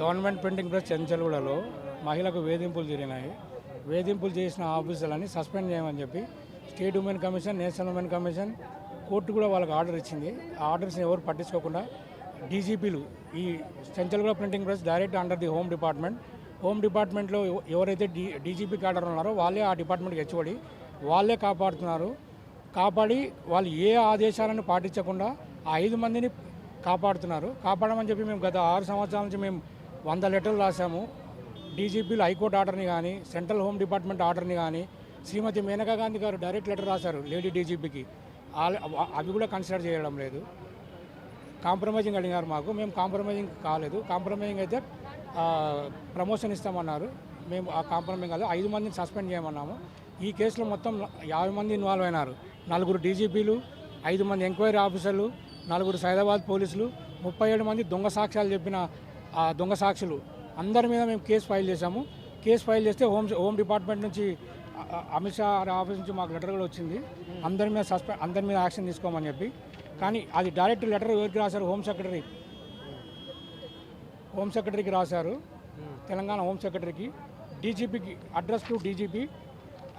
Government printing press చెంచల్గూడలో మహిళకు వేధింపులు జరిగినాయి. వేధింపులు చేసిన ఆఫీసర్లని సస్పెండ్ చేయమని చెప్పి state women commission national women commission court కూడా వాళ్ళకి ఆర్డర్ ఇచ్చింది. ఆ ఆర్డర్స్ని ఎవరు పట్టించుకోకుండా డీజీపీలు ఈ Chanchalguda printing press direct under the home department. Home డిపార్ట్మెంట్లో ఎవరైతే డీ డీజీపీ ఆర్డర్ ఉన్నారో వాళ్ళే ఆ డిపార్ట్మెంట్కి హెచ్చుబడి. వాళ్ళే కాపాడుతున్నారు. కాపాడి వాళ్ళు ఏ ఆదేశాలను పాటించకుండా ఆ ఐదు మందిని కాపాడుతున్నారు. కాపాడమని చెప్పి మేము గత ఆరు సంవత్సరాల నుంచి మేము వంద లెటర్లు రాసాము డీజీపీలు హైకోర్టు ఆర్డర్ని కానీ సెంట్రల్ హోమ్ డిపార్ట్మెంట్ ఆర్డర్ని కానీ శ్రీమతి మేనకా గాంధీ గారు డైరెక్ట్ లెటర్ రాశారు లేడీ డీజీపీకి. అవి కూడా కన్సిడర్ చేయడం లేదు. కాంప్రమైజింగ్ అడిగారు మాకు. మేము కాంప్రమైజింగ్ కాలేదు. కాంప్రమైజింగ్ అయితే ప్రమోషన్ ఇస్తామన్నారు. మేము ఆ కాంప్రమైజింగ్ కాదు ఐదు మందిని సస్పెండ్ చేయమన్నాము. ఈ కేసులో మొత్తం యాభై మంది ఇన్వాల్వ్ అయినారు. నలుగురు డీజీపీలు ఐదు మంది ఎంక్వైరీ ఆఫీసర్లు నలుగురు సైదాబాద్ పోలీసులు ముప్పై ఏడు మంది దొంగ సాక్ష్యాలు చెప్పిన ఆ దొంగ సాక్షులు. అందరి మీద మేము కేసు ఫైల్ చేశాము. కేసు ఫైల్ చేస్తే హోమ్ హోమ్ డిపార్ట్మెంట్ నుంచి అమిత్ షా ఆఫీస్ నుంచి మాకు లెటర్ కూడా వచ్చింది. అందరి మీద సస్పెండ్ అందరి మీద యాక్షన్ తీసుకోమని చెప్పి. కానీ అది డైరెక్ట్ లెటర్ ఎవరికి రాశారు? Home secretary. హోమ్ సెక్రటరీకి రాశారు. తెలంగాణ హోమ్ సెక్రటరీకి. డీజీపీకి అడ్రస్ టు డీజీపీ.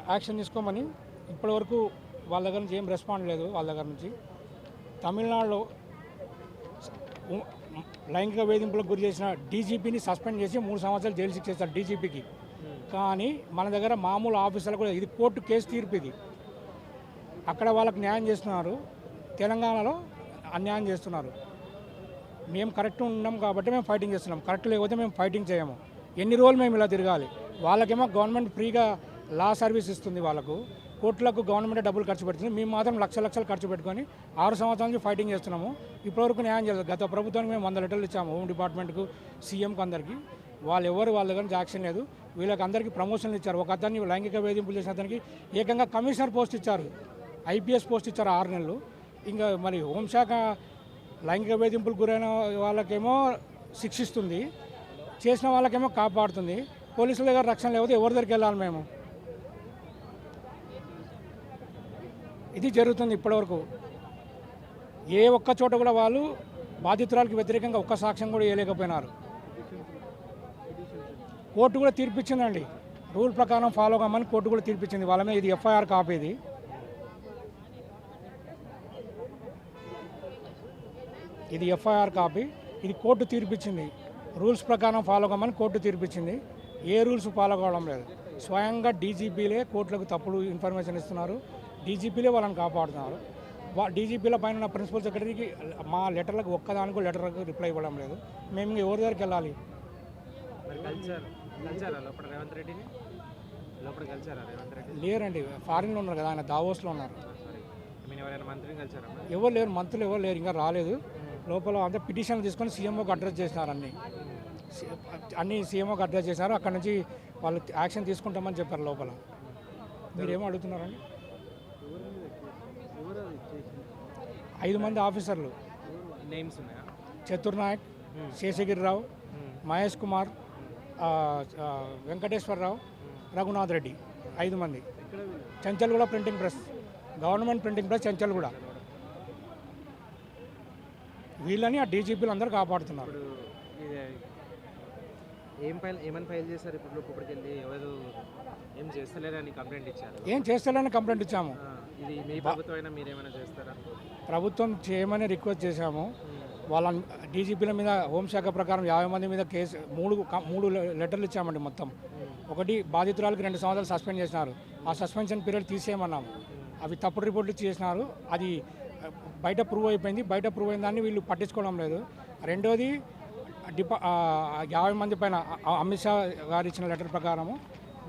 యాక్షన్ తీసుకోమని ఇప్పటివరకు వాళ్ళ దగ్గర నుంచి ఏం రెస్పాండ్ లేదు వాళ్ళ దగ్గర నుంచి. తమిళనాడులో లైంగిక వేధింపులకు గురి చేసిన డీజీపీని సస్పెండ్ చేసి మూడు సంవత్సరాలు జైలు శిక్ష చేస్తారు డీజీపీకి. కానీ మన దగ్గర మామూలు ఆఫీసర్లు కూడా ఇది కోర్టు కేసు తీర్పు ఇది. అక్కడ వాళ్ళకి న్యాయం చేస్తున్నారు. తెలంగాణలో అన్యాయం చేస్తున్నారు. మేము కరెక్ట్ ఉన్నాం కాబట్టి మేము ఫైటింగ్ చేస్తున్నాం. కరెక్ట్ లేకపోతే మేము ఫైటింగ్ చేయము. ఎన్ని రోజులు మేము ఇలా తిరగాలి? వాళ్ళకేమో గవర్నమెంట్ ఫ్రీగా లా సర్వీస్ ఇస్తుంది వాళ్ళకు. కోట్లకు గవర్నమెంట్ డబ్బులు ఖర్చు పెడుతుంది మేము మాత్రం లక్ష లక్షలు ఖర్చు పెట్టుకొని ఆరు సంవత్సరాల నుంచి ఫైటింగ్ చేస్తున్నాము. ఇప్పటివరకు న్యాయం చేయలేదు గత ప్రభుత్వానికి మేము వంద లెటర్లు ఇచ్చాము. హోమ్ డిపార్ట్మెంట్కు సీఎంకు అందరికీ. వాళ్ళు ఎవరు వాళ్ళ దగ్గర జాక్షన్ యాక్షన్ లేదు. వీళ్ళకి అందరికీ ప్రమోషన్లు ఇచ్చారు. ఒక అతన్ని లైంగిక వేధింపులు చేసిన అతనికి ఏకంగా కమిషనర్ పోస్ట్ ఇచ్చారు. ఐపీఎస్ పోస్ట్ ఇచ్చారు ఆరు నెలలు. ఇంకా మరి హోంశాఖ లైంగిక వేధింపులకు గురైన వాళ్ళకేమో శిక్షిస్తుంది. చేసిన వాళ్ళకేమో కాపాడుతుంది. పోలీసుల దగ్గర రక్షణ లేకపోతే ఎవరి దగ్గరికి వెళ్ళాలి మేము? ఇది జరుగుతుంది ఇప్పటివరకు. ఏ ఒక్క చోట కూడా వాళ్ళు బాధితురాలకు వ్యతిరేకంగా ఒక్క సాక్ష్యం కూడా వేయలేకపోయినారు కోర్టు కూడా తీర్పిచ్చిందండి. రూల్ ప్రకారం ఫాలో కామని కోర్టు కూడా తీర్పిచ్చింది. వాళ్ళ మీద ఇది ఎఫ్ఐఆర్ కాపీ ఇది. ఇది ఎఫ్ఐఆర్ కాపీ. ఇది కోర్టు తీర్పిచ్చింది. రూల్స్ ప్రకారం ఫాలో కామని కోర్టు తీర్పిచ్చింది. ఏ రూల్స్ ఫాలో కావడం లేదు. స్వయంగా డీజీపీలే కోర్టులకు తప్పుడు ఇన్ఫర్మేషన్ ఇస్తున్నారు. డీజీపీలే వాళ్ళని కాపాడుతున్నారు. డీజీపీల పైన ఉన్న ప్రిన్సిపల్ సెక్రటరీకి మా లెటర్లకు ఒక్కదానికి లెటర్లకు రిప్లై ఇవ్వడం లేదు. మేము ఇంక ఎవరి దగ్గరికి వెళ్ళాలి? లేరండి. ఫారిన్లో ఉన్నారు కదా ఆయన దావోస్లో ఉన్నారు? ఎవరు లేరు మంత్రులు ఎవరు లేరు ఇంకా రాలేదు. లోపల అంతా పిటిషన్లు తీసుకొని సీఎంఓకి అడ్రస్ చేసినారు అన్ని. అన్ని సీఎంఓకి అడ్రస్ చేశారు అక్కడ నుంచి వాళ్ళు యాక్షన్ తీసుకుంటామని చెప్పారు లోపల. మీరేమో అడుగుతున్నారండి? ఐదు మంది ఆఫీసర్లు. నేమ్స్ ఉన్నాయా? చతుర్నాయక్ శేషగిరిరావు మహేష్ కుమార్ వెంకటేశ్వరరావు రఘునాథ్ రెడ్డి ఐదు మంది. Chanchalguda printing press. Government printing press Chanchalguda వీళ్ళని ఆ డీజీపీలు అందరూ కాపాడుతున్నారు. ఏం ఫైల్ ఏమని ఫైల్ చేశారు? ఇప్పుడు లోపలికి వెళ్ళి ఎవరు ఏం చేస్తలేరని కంప్లైంట్ ఇచ్చారు. ఏం చేస్తలేని కంప్లైంట్ ఇచ్చాము. ఇది మీ ప్రభుత్వం అయినా మీరేమైనా చేస్తారా? ప్రభుత్వం చేయమని రిక్వెస్ట్ చేశాము. వాళ్ళ డీజీపీల మీద హోంశాఖ ప్రకారం యాభై మంది మీద కేసు మూడు మూడు లెటర్లు ఇచ్చామండి మొత్తం. ఒకటి బాధితురాలకు రెండు సంవత్సరాలు సస్పెండ్ చేసినారు. ఆ సస్పెన్షన్ పీరియడ్ తీసేయమన్నాము. అవి తప్పుడు రిపోర్ట్లు చేసినారు. అది బయట ప్రూవ్ అయిపోయింది. బయట ప్రూవ్ అయిన దాన్ని వీళ్ళు పట్టించుకోవడం లేదు. రెండోది డిపా యాభై మంది పైన అమిత్ షా గారు ఇచ్చిన లెటర్ ప్రకారము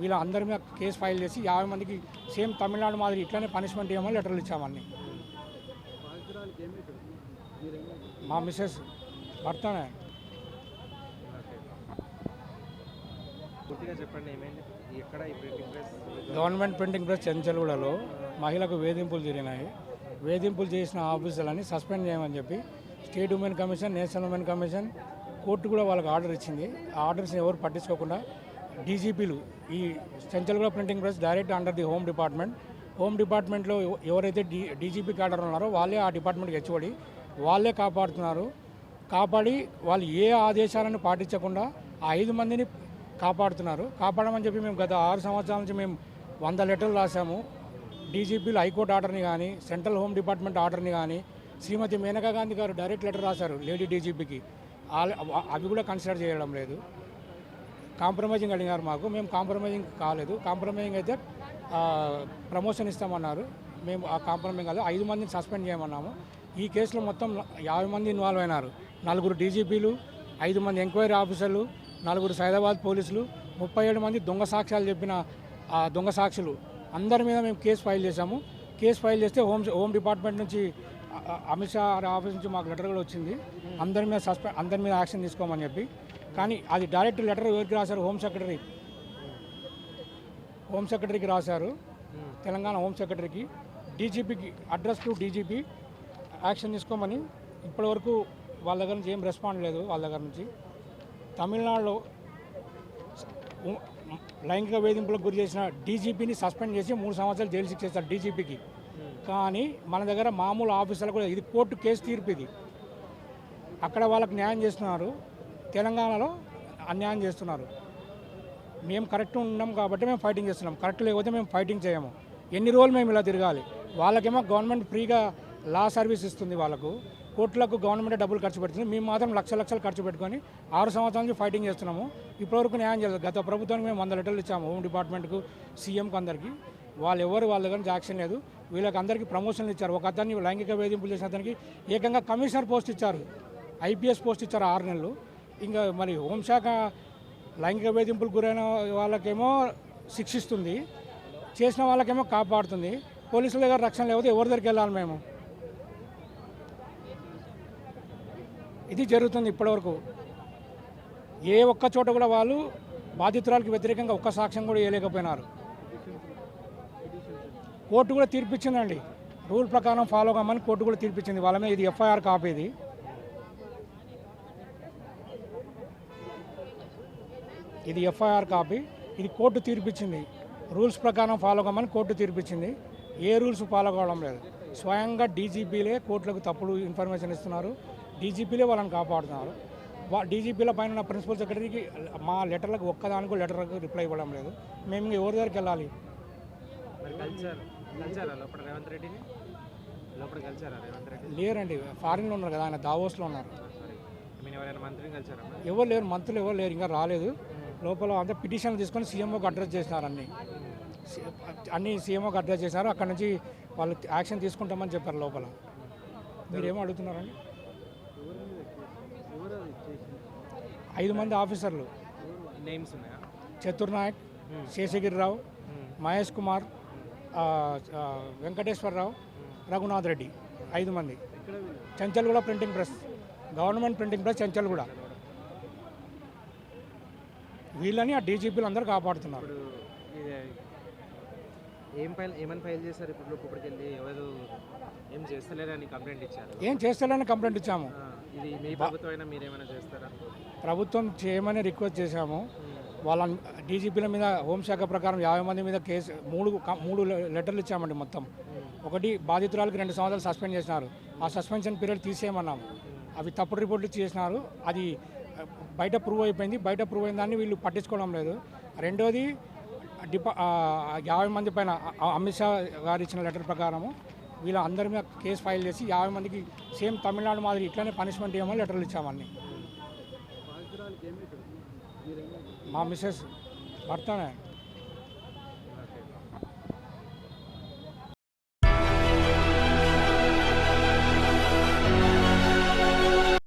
వీళ్ళ అందరి మీద కేసు ఫైల్ చేసి యాభై మందికి సేమ్ తమిళనాడు మాదిరి ఇట్లానే పనిష్మెంట్ ఇవ్వమని లెటర్లు ఇచ్చామని మా మిస్సెస్ భర్తనే. గవర్నమెంట్ ప్రింటింగ్ ప్రెస్ చెంచల్గూడలో మహిళకు వేధింపులు జరిగినాయి. వేధింపులు చేసిన ఆఫీసర్లని సస్పెండ్ చేయమని చెప్పి state women commission national women commission court కూడా వాళ్ళకి ఆర్డర్ ఇచ్చింది. ఆ ఆర్డర్స్ని ఎవరు పట్టించుకోకుండా డీజీపీలు ఈ Chanchalguda printing press direct under the home department. Home డిపార్ట్మెంట్లో ఎవరైతే డీ డీజీపీకి ఆర్డర్ ఉన్నారో వాళ్ళే ఆ డిపార్ట్మెంట్కి హెచ్చుబడి వాళ్ళే కాపాడుతున్నారు. కాపాడి వాళ్ళు ఏ ఆదేశాలను పాటించకుండా ఆ ఐదు మందిని కాపాడుతున్నారు. కాపాడమని చెప్పి మేము గత ఆరు సంవత్సరాల నుంచి మేము వంద లెటర్లు రాసాము డీజీపీలు హైకోర్టు ఆర్డర్ని కానీ సెంట్రల్ హోమ్ డిపార్ట్మెంట్ ఆర్డర్ని కానీ శ్రీమతి మేనకా గాంధీ గారు డైరెక్ట్ లెటర్ రాశారు లేడీ డీజీపీకి. అవి కూడా కన్సిడర్ చేయడం లేదు. కాంప్రమైజింగ్ అడిగారు మాకు. మేము కాంప్రమైజింగ్ కాలేదు. కాంప్రమైజింగ్ అయితే ప్రమోషన్ ఇస్తామన్నారు. మేము ఆ కాంప్రమైజింగ్ కాదు ఐదు మందిని సస్పెండ్ చేయమన్నాము. ఈ కేసులో మొత్తం యాభై మంది ఇన్వాల్వ్ అయినారు. నలుగురు డీజీపీలు ఐదు మంది ఎంక్వైరీ ఆఫీసర్లు నలుగురు సైదాబాద్ పోలీసులు ముప్పై ఏడు మంది దొంగ సాక్ష్యాలు చెప్పిన ఆ దొంగ సాక్షులు. అందరి మీద మేము కేసు ఫైల్ చేశాము. కేసు ఫైల్ చేస్తే హోమ్ హోమ్ డిపార్ట్మెంట్ నుంచి అమిత్ షా ఆఫీస్ నుంచి మాకు లెటర్ కూడా వచ్చింది. అందరి మీద సస్పెండ్ అందరి మీద యాక్షన్ తీసుకోమని చెప్పి. కానీ అది డైరెక్ట్ లెటర్ ఎవరికి రాశారు? Home secretary. హోమ్ సెక్రటరీకి రాశారు. తెలంగాణ హోమ్ సెక్రటరీకి. డీజీపీకి అడ్రస్ టు డీజీపీ. యాక్షన్ తీసుకోమని ఇప్పటివరకు వాళ్ళ దగ్గర నుంచి ఏం రెస్పాండ్ లేదు వాళ్ళ దగ్గర నుంచి. తమిళనాడులో లైంగిక వేధింపులకు గురి చేసిన డీజీపీని సస్పెండ్ చేసి మూడు సంవత్సరాలు జైలు శిక్ష డీజీపీకి. కానీ మన దగ్గర మామూలు ఆఫీసర్లు కూడా ఇది కోర్టు కేసు తీర్పు ఇది. అక్కడ వాళ్ళకి న్యాయం చేస్తున్నారు. తెలంగాణలో అన్యాయం చేస్తున్నారు. మేము కరెక్ట్ ఉన్నాం కాబట్టి మేము ఫైటింగ్ చేస్తున్నాం. కరెక్ట్ లేకపోతే మేము ఫైటింగ్ చేయము. ఎన్ని రోజులు మేము ఇలా తిరగాలి? వాళ్ళకేమో గవర్నమెంట్ ఫ్రీగా లా సర్వీస్ ఇస్తుంది వాళ్ళకు. కోట్లకు గవర్నమెంట్ డబ్బులు ఖర్చు పెడుతుంది. మేము మాత్రం లక్ష లక్షలు ఖర్చు పెట్టుకొని ఆరు సంవత్సరాల నుంచి ఫైటింగ్ చేస్తున్నాము. ఇప్పటివరకు న్యాయం చేయలేదు గత ప్రభుత్వానికి మేము వంద లెటర్లు ఇచ్చాము. హోమ్ డిపార్ట్మెంట్కు సీఎంకు అందరికీ. వాళ్ళు ఎవరు వాళ్ళ దగ్గర నుంచి యాక్షన్ లేదు. వీళ్ళకి అందరికీ ప్రమోషన్లు ఇచ్చారు. ఒక అతన్ని లైంగిక వేధింపులు చేసిన అతనికి ఏకంగా కమిషనర్ పోస్ట్ ఇచ్చారు. ఐపీఎస్ పోస్ట్ ఇచ్చారు ఆరు నెలలు. ఇంకా మరి హోంశాఖ లైంగిక వేధింపులకు గురైన వాళ్ళకేమో శిక్షిస్తుంది. చేసిన వాళ్ళకేమో కాపాడుతుంది. పోలీసుల దగ్గర రక్షణ లేకపోతే ఎవరి దగ్గరికి వెళ్ళాలి మేము? ఇది జరుగుతుంది ఇప్పటివరకు. ఏ ఒక్క చోట కూడా వాళ్ళు బాధితురాలకు వ్యతిరేకంగా ఒక్క సాక్ష్యం కూడా వేయలేకపోయినారు కోర్టు కూడా తీర్పిచ్చిందండి. రూల్ ప్రకారం ఫాలో కమ్మని కోర్టు కూడా తీర్పిచ్చింది. వాళ్ళ మీద ఇది ఎఫ్ఐఆర్ కాపీ ఇది. ఇది ఎఫ్ఐఆర్ కాపీ. ఇది కోర్టు తీర్పిచ్చింది. రూల్స్ ప్రకారం ఫాలో కమ్మని కోర్టు తీర్పిచ్చింది. ఏ రూల్స్ ఫాలో కావడం లేదు. స్వయంగా డీజీపీలే కోర్టులకు తప్పుడు ఇన్ఫర్మేషన్ ఇస్తున్నారు. డీజీపీలే వాళ్ళని కాపాడుతున్నారు. వా డీజీపీల పైన ఉన్న ప్రిన్సిపల్ సెక్రటరీకి మా లెటర్లకు ఒక్కదానికి లెటర్లకు రిప్లై ఇవ్వడం లేదు. మేము ఎవరి దగ్గరికి వెళ్ళాలి? కలిసారు కలిసారా లోపల రేవంత్ రెడ్డిని? లోపల కలిసారా రేవంత్ రెడ్డి? లేరండి ఫారిన్లో ఉన్నారు కదా ఆయన దావోస్లో ఉన్నారు. ఎవరైనా మంత్రిని కలిసారా? ఎవరు లేరు మంత్రులు ఎవరు లేరు ఇంకా రాలేదు. లోపల అంతా పిటిషన్లు తీసుకొని సీఎంఓకి అడ్రస్ చేసినారు అన్ని. అన్ని సీఎంఓకి అడ్రస్ చేసినారు అక్కడ నుంచి వాళ్ళు యాక్షన్ తీసుకుంటామని చెప్పారు లోపల. మీరేమో అడుగుతున్నారండి? ఐదు మంది ఆఫీసర్లు. నేమ్స్ ఉన్నాయా? చతుర్ నాయక్ శేషగిరిరావు మహేష్ కుమార్ వెంకటేశ్వరరావు రఘునాథ్ రెడ్డి ఐదు మంది. Chanchalguda printing press government printing press Chanchalguda. వీళ్ళని ఆ డీజీపీలు అందరూ కాపాడుతున్నారు. ఏం ఫైల్ ఏమని ఫైల్ చేశారు? ఇప్పుడు ఎవరు ఏం చేస్తలేరని కంప్లైంట్ ఇచ్చారు. ఏం కంప్లైంట్ ఇచ్చాము. ఇది మీ ప్రభుత్వం అయినా మీరేమైనా చేస్తారా? ప్రభుత్వం చేయమని రిక్వెస్ట్ చేశాము. వాళ్ళ డీజీపీల మీద హోంశాఖ ప్రకారం యాభై మంది మీద కేసు మూడు మూడు లె- లెటర్లు ఇచ్చామండి మొత్తం. ఒకటి బాధితురాలకు రెండు సంవత్సరాలు సస్పెండ్ చేసినారు. ఆ సస్పెన్షన్ పీరియడ్ తీసేయమన్నాం. అవి తప్పుడు రిపోర్ట్లు చేసినారు. అది బయట ప్రూవ్ అయిపోయింది. బయట ప్రూవ్ అయిన దాన్ని వీళ్ళు పట్టించుకోవడం లేదు. రెండోది డిపా యాభై మంది పైన అమిత్ షా గారు ఇచ్చిన లెటర్ ప్రకారము వీళ్ళ అందరి మీద కేసు ఫైల్ చేసి యాభై మందికి సేమ్ తమిళనాడు మాదిరి ఇట్లానే పనిష్మెంట్ ఇవ్వమని లెటర్లు ఇచ్చామని మా మిస్సెస్ భర్తనే